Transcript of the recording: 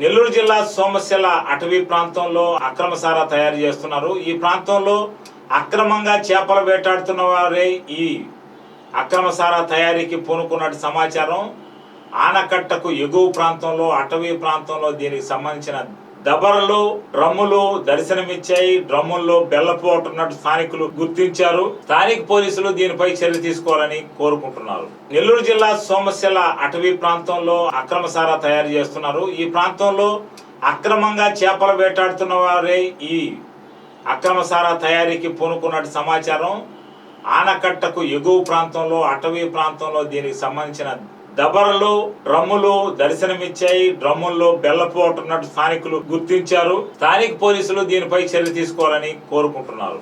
నెల్లూరు జిల్లా సోమశిల అటవీ ప్రాంతంలో అక్రమ సారా తయారు చేస్తున్నారు. ఈ ప్రాంతంలో అక్రమంగా చేపలు వేటాడుతున్న వారే ఈ అక్రమ సారా తయారీకి పూనుకున్నట్టు సమాచారం. ఆనకట్టకు ఎగువ ప్రాంతంలో అటవీ ప్రాంతంలో దీనికి సంబంధించిన దబరలు డ్రమ్ములు దర్శనమిచ్చాయి. డ్రమ్ముల్లో బెల్లపోటున్నట్టు స్థానికులు గుర్తించారు. స్థానిక పోలీసులు దీనిపై చర్య తీసుకోవాలని కోరుకుంటున్నారు. నెల్లూరు జిల్లా సోమశిల అటవీ ప్రాంతంలో అక్రమ సారా తయారు చేస్తున్నారు. ఈ ప్రాంతంలో అక్రమంగా చేపలు వేటాడుతున్న వారే ఈ అక్రమ సారా తయారీకి పూనుకున్నట్టు సమాచారం. ఆనకట్టకు ఎగువ ప్రాంతంలో అటవీ ప్రాంతంలో దీనికి సంబంధించిన దబరలు డ్రమ్ములు దర్శనమిచ్చాయి. డ్రమ్ముల్లో బెల్లపోటున్నట్టు స్థానికులు గుర్తించారు. స్థానిక పోలీసులు దీనిపై చర్య తీసుకోవాలని కోరుకుంటున్నారు.